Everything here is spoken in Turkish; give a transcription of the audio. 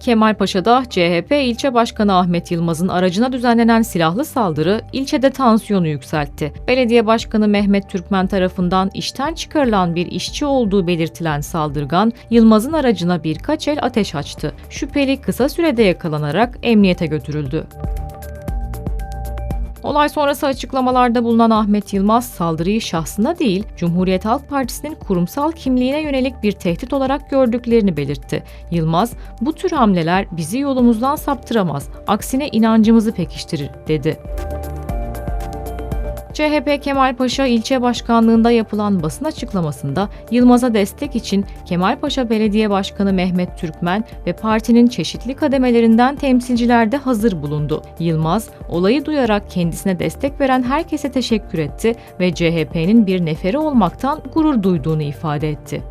Kemalpaşa'da CHP ilçe başkanı Ahmet Yılmaz'ın aracına düzenlenen silahlı saldırı ilçede tansiyonu yükseltti. Belediye başkanı Mehmet Türkmen tarafından işten çıkarılan bir işçi olduğu belirtilen saldırgan Yılmaz'ın aracına birkaç el ateş açtı. Şüpheli kısa sürede yakalanarak emniyete götürüldü. Olay sonrası açıklamalarda bulunan Ahmet Yılmaz saldırıyı şahsına değil, Cumhuriyet Halk Partisi'nin kurumsal kimliğine yönelik bir tehdit olarak gördüklerini belirtti. Yılmaz, bu tür hamleler bizi yolumuzdan saptıramaz, aksine inancımızı pekiştirir, dedi. CHP Kemalpaşa ilçe başkanlığında yapılan basın açıklamasında Yılmaz'a destek için Kemalpaşa Belediye Başkanı Mehmet Türkmen ve partinin çeşitli kademelerinden temsilciler de hazır bulundu. Yılmaz, olayı duyarak kendisine destek veren herkese teşekkür etti ve CHP'nin bir neferi olmaktan gurur duyduğunu ifade etti.